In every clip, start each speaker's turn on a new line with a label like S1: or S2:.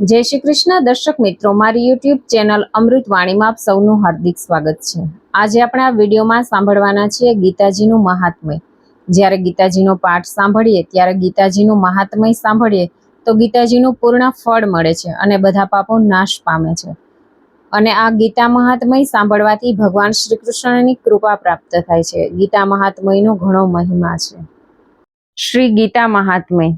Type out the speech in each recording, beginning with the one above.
S1: જય શ્રી કૃષ્ણ. દર્શક મિત્રો, મારી યુટ્યુબ ચેનલ અમૃતવાણીમાં આપ સૌનું હાર્દિક સ્વાગત છે. આજે આપણે આ વિડીયોમાં સાંભળવાના છીએ ગીતાજીનું મહાત્મય. જ્યારે ગીતાજીનો પાઠ સાંભળીએ, ત્યારે ગીતાજીનું મહાત્મય સાંભળીએ, તો ગીતાજીનું પૂર્ણ ફળ મળે છે અને બધા પાપો નાશ પામે છે. અને આ ગીતા મહાત્મય સાંભળવાથી ભગવાન શ્રી કૃષ્ણની કૃપા પ્રાપ્ત થાય છે. ગીતા મહાત્મયનો ઘણો મહિમા છે. શ્રી ગીતા મહાત્મય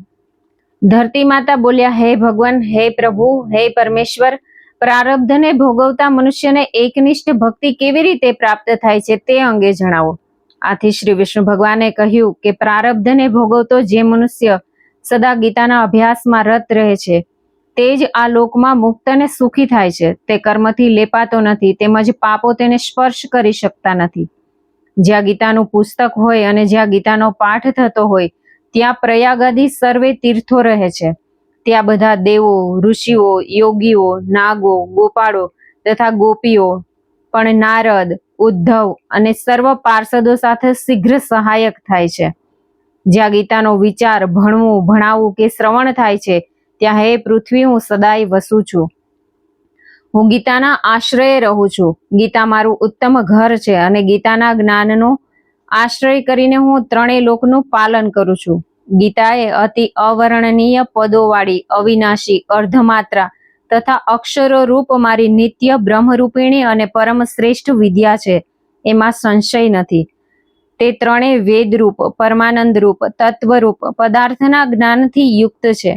S1: ધરતી માતા બોલ્યા, હે ભગવાન, હે પ્રભુ, હે પરમેશ્વર, પ્રારબ્ધને ભોગવતા મનુષ્યને એકનિષ્ઠ ભક્તિ કેવી રીતે પ્રાપ્ત થાય છે તે અંગે જણાવો. આથી શ્રી વિષ્ણુ ભગવાને કહ્યું કે, પ્રારબ્ધને ભોગવતો જે મનુષ્ય સદા ગીતાના અભ્યાસમાં રત રહે છે, તે જ આ લોકમાં મુક્ત અને સુખી થાય છે. તે કર્મથી લેપાતો નથી, તેમજ પાપો તેને સ્પર્શ કરી શકતા નથી. જ્યાં ગીતાનું પુસ્તક હોય અને જ્યાં ગીતાનો પાઠ થતો હોય ત્યાં પ્રયાગાદી સર્વે તીર્થો રહે છે. ત્યાં બધા દેવો, ઋષિઓ, યોગીઓ, નાગો, ગોપાળો તથા ગોપીઓ પણ નારદ, ઉદ્ધવ અને સર્વ પાર્ષદો સાથે શીઘ્ર સહાયક થાય છે. જ્યાં ગીતાનો વિચાર ભણવું ભણાવવું કે શ્રવણ થાય છે, ત્યાં હે પૃથ્વી, હું સદાય વસું છું. હું ગીતાના આશ્રયે રહું છું. ગીતા મારું ઉત્તમ ઘર છે અને ગીતાના જ્ઞાનનો આશ્રય કરીને હું ત્રણેય લોકનું પાલન કરું છું. ગીતાએ અતિ અવર્ણનીય પદોવાળી અવિનાશી અર્ધમાત્રા તથા અક્ષરો રૂપ મારી નિત્ય બ્રહ્મરૂપિણી અને પરમ શ્રેષ્ઠ વિદ્યા છે, એમાં સંશય નથી. તે ત્રણેય વેદરૂપ પરમાનંદ રૂપ તત્વરૂપ પદાર્થના જ્ઞાનથી યુક્ત છે.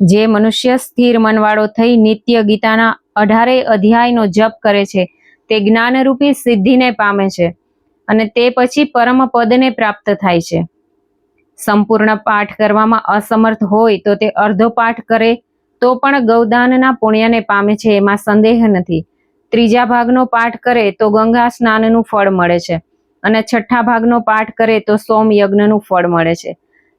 S1: જે મનુષ્ય સ્થિર મનવાળો થઈ નિત્ય ગીતાના અઢારે અધ્યાયનો જપ કરે છે, તે જ્ઞાનરૂપી સિદ્ધિને પામે છે. અને તે પછી પરમ પદને પ્રાપ્ત થાય છે. સંપૂર્ણ પાઠ કરવામાં અસમર્થ હોય તો તે અર્ધો પાઠ કરે, તો પણ ગૌદાનના પુણ્યને પામે છે એમાં સંદેહ નથી. ત્રીજા ભાગનો પાઠ કરે તો ગંગા સ્નાનનું ફળ મળે છે અને છઠ્ઠા ભાગનો પાઠ કરે તો સોમ યજ્ઞનું ફળ મળે છે.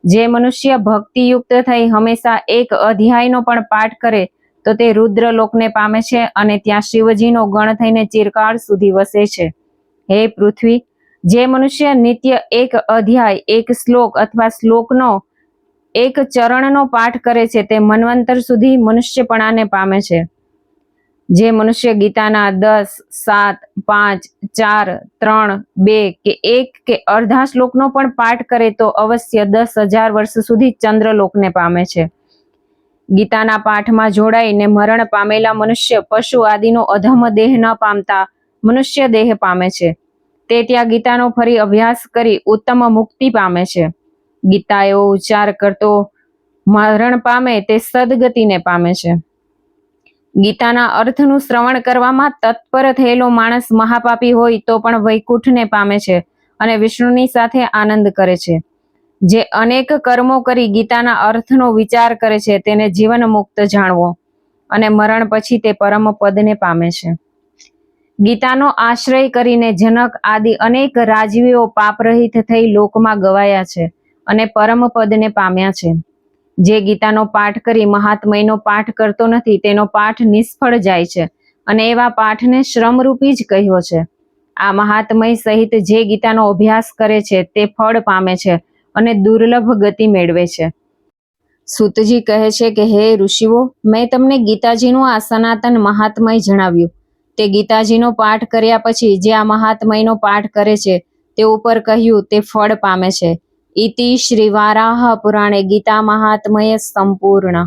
S1: જે મનુષ્ય ભક્તિયુક્ત થઈ હંમેશા એક અધ્યાયનો પણ પાઠ કરે, તો તે રુદ્ર લોકને પામે છે અને ત્યાં શિવજીનો ગણ થઈને ચિરકાળ સુધી વસે છે. હે પૃથ્વી જે મનુષ્ય નિત્ય એક અધ્યાય, એક શ્લોક અથવા શ્લોકનો, એક ચરણનો પાઠ કરે છે, તે મનવંતર સુધી મનુષ્યપણાને પામે છે. જે મનુષ્ય ગીતાના દસ, સાત, પાંચ, ચાર, ત્રણ, બે કે એક કે અડધા શ્લોકનો પણ પાઠ કરે તો અવશ્ય દસ હજાર વર્ષ સુધી ચંદ્રલોકને પામે છે. ગીતાના પાઠમાં જોડાઈને મરણ પામેલા મનુષ્ય, પશુ આદિનો અધમ દેહ ન પામતા મનુષ્ય દેહ પામે છે. તે ત્યાં ગીતાનો ફરી અભ્યાસ કરી ઉત્તમ મુક્તિ પામે છે. ગીતા એવો ઉચ્ચાર કરતો મરણ પામે તે સદગતિને પામે છે. ગીતાના અર્થનું શ્રવણ કરવામાં તત્પર થયેલો માણસ મહાપાપી હોય તો પણ વૈકુંઠને પામે છે અને વિષ્ણુની સાથે આનંદ કરે છે. જે અનેક કર્મો કરી ગીતાના અર્થનો વિચાર કરે છે તેને જીવન મુક્ત જાણવો અને મરણ પછી તે પરમ પદને પામે છે. ગીતાનો આશ્રય કરીને જનક આદિ અનેક રાજવીઓ પાપરહિત થઈ લોકમાં ગવાયા છે અને પરમ પદને પામ્યા છે. જે ગીતાનો પાઠ કરી મહાત્મયનો પાઠ કરતો નથી, તેનો પાઠ નિષ્ફળ જાય છે અને એવા પાઠને શ્રમરૂપી જ કહ્યો છે. આ મહાત્મય સહિત જે ગીતાનો અભ્યાસ કરે છે, તે ફળ પામે છે અને દુર્લભ ગતિ મેળવે છે. સુતજી કહે છે કે, હે ઋષિઓ, મેં તમને ગીતાજીનું આ સનાતન મહાત્મય જણાવ્યું. તે ગીતાજીનો પાઠ કર્યા પછી જે આ મહાત્મયનો પાઠ કરે છે, તે ઉપર કહ્યું, તે ફળ પામે છે. ઇતિ શ્રી વારાહ પુરાણે ગીતા મહાત્મય સંપૂર્ણ.